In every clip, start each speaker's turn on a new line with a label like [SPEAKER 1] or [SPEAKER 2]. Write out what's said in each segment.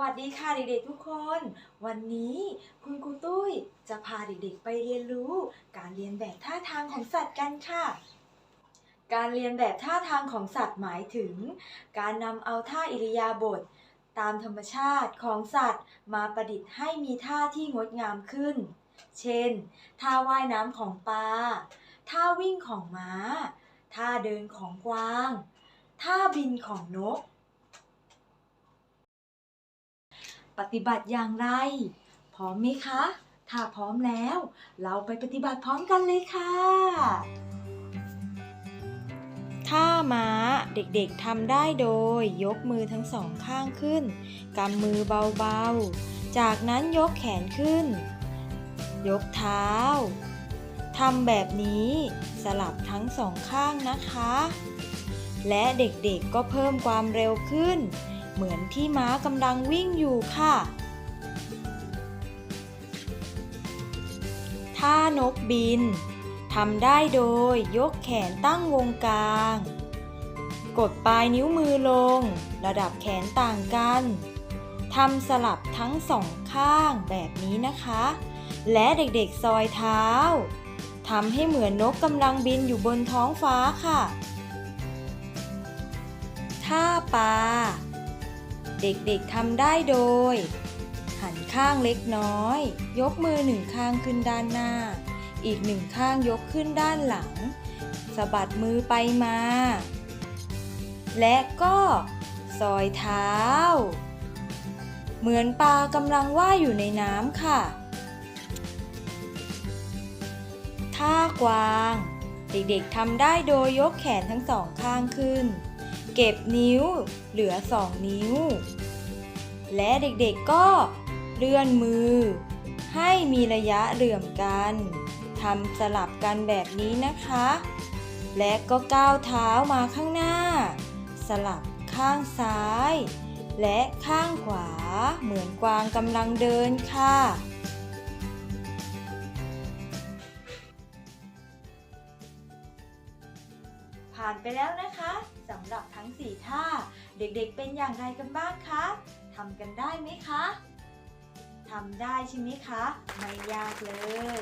[SPEAKER 1] วัสดีค่ะเด็กๆทุกคน วันนี้คุณครูตุ้ยจะพาเด็กๆไปเรียนรู้ การเรียนแบบท่าทางของสัตว์กันค่ะ การเรียนแบบท่าทางของสัตว์หมายถึง การนำเอาท่าอิริยาบถตามธรรมชาติของสัตว์มาประดิษฐ์ให้มีท่าที่งดงามขึ้น เช่น ท่าว่ายน้ำของปลา ท่าวิ่งของม้า ท่าเดินของกวาง ท่าบินของนก ปฏิบัติอย่างไร พร้อมไหมคะ ถ้าพร้อมแล้ว เราไปปฏิบัติพร้อมกันเลยค่ะท่าม้าเด็กๆทำได้โดย ยกมือทั้งสองข้างขึ้นกำมือเบาๆ จากนั้นยกแขนขึ้น ยกเท้าทำแบบนี้สลับทั้งสองข้างนะคะ และเด็กๆก็เพิ่มความเร็วขึ้น เหมือนที่ม้ากำลังวิ่งอยู่ค่ะ ท่านกบินทำได้โดยยกแขนตั้งวงกลาง กดปลายนิ้วมือลง ระดับแขนต่างกันทำสลับทั้งสองข้างแบบนี้นะคะ และเด็กๆซอยเท้าทำให้เหมือนนกกำลังบินอยู่บนท้องฟ้าค่ะท่าปลา เด็กๆทำได้โดย หันข้างเล็กน้อย ยกมือหนึ่งข้างขึ้นด้านหน้า อีกหนึ่งข้างยกขึ้นด้านหลังสะบัดมือไปมา และก็ซอยเท้า เหมือนปลากำลังว่ายอยู่ในน้ำค่ะ ท่ากวาง เด็กๆทำได้โดยยกแขนทั้งสองข้างขึ้น เก็บนิ้ว เหลือสองนิ้ว และเด็กๆก็เลื่อนมือ ให้มีระยะเหลื่อมกันทำสลับกันแบบนี้นะคะ และก็ก้าวเท้ามาข้างหน้า สลับข้างซ้าย และข้างขวาเหมือนกวางกำลังเดินค่ะ ผ่านไปแล้วนะคะสำหรับทั้ง 4 ท่า เด็กๆเป็นอย่างไรกันบ้างคะทำกันได้ไหมคะทำได้ใช่ไหมคะ ไม่ยากเลย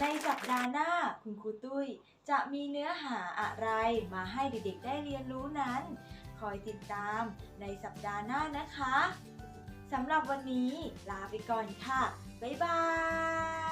[SPEAKER 1] ในสัปดาห์หน้าคุณครูตุ้ย จะมีเนื้อหาอะไรมาให้เด็กๆได้เรียนรู้นั้น คอยติดตามในสัปดาห์หน้านะคะสำหรับวันนี้ลาไปก่อนค่ะ บ๊ายบาย